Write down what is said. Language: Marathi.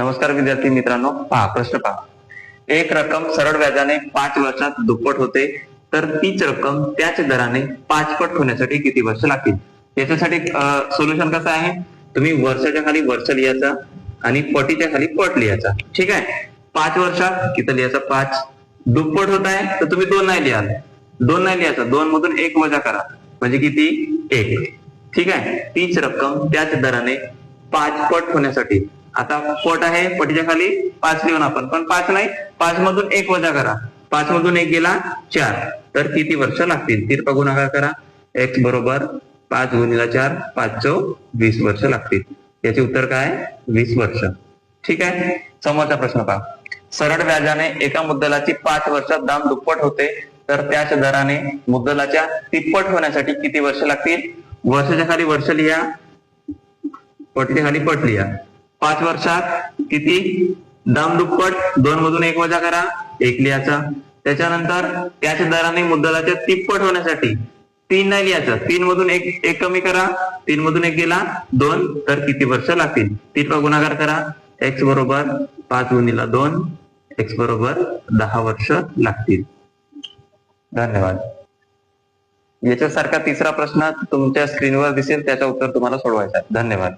नमस्कार विद्यार्थी मित्रांनो पहा प्रश्न पहा. एक रक्कम सरळ व्याजाने पाच वर्षात दुप्पट होते तर तीच रक्कम त्याच दराने पाचपट होण्यासाठी किती वर्ष लागतील? याच्यासाठी सोल्युशन कसं आहे? तुम्ही वर्षाच्या खाली वर्ष लिहायचा आणि पटीच्या खाली पट लिहायचा. ठीक आहे? पाच वर्षात किती लिहायचा पाच. दुप्पट होत आहे तर तुम्ही दोन नाही लिहाल. दोन नाही लिहायचं दोन मधून एक वजा करा. म्हणजे किती? एक. ठीक आहे? तीच रक्कम त्याच दराने पाच पट होण्यासाठी आता पट आहे पटीच्या खाली पाच लिहून आपण. पण पाच नाही पाच मधून एक वजा करा. पाच मधून एक गेला चार. तर किती वर्ष लागतील? तिरपा गुणाकार करा. एक्स बरोबर पाच गुणिला चार पाच चौ वीस वर्ष लागतील. याचे उत्तर काय? वीस वर्ष. ठीक आहे? समोरचा प्रश्न पहा. सरळ व्याजाने एका मुद्दलाची पाच वर्षात दाम दुप्पट होते. तर त्याच दराने मुद्दलाच्या तिप्पट होण्यासाठी किती वर्ष लागतील? वर्षाच्या खाली वर्ष लिहा. पटली खाली पट लिहा. पाच वर्षात किती? दाम दुप्पट दोन मधून एक वजा करा एक लिहायचा. त्याच्यानंतर त्याच दराने मुद्दलाच्या तिप्पट होण्यासाठी तीन नाही लिहायचं. तीन मधून एक एक कमी करा तीन मधून एक गेला दोन तर किती वर्ष लागतील? तीन गुणाकार करा. एक्स बरोबर पाच गुणीला दोन एक्स बरोबर दहा वर्ष लागतील. धन्यवाद. याच्यासारखा तिसरा प्रश्न तुमच्या स्क्रीनवर दिसेल त्याचं उत्तर तुम्हाला सोडवायचं धन्यवाद.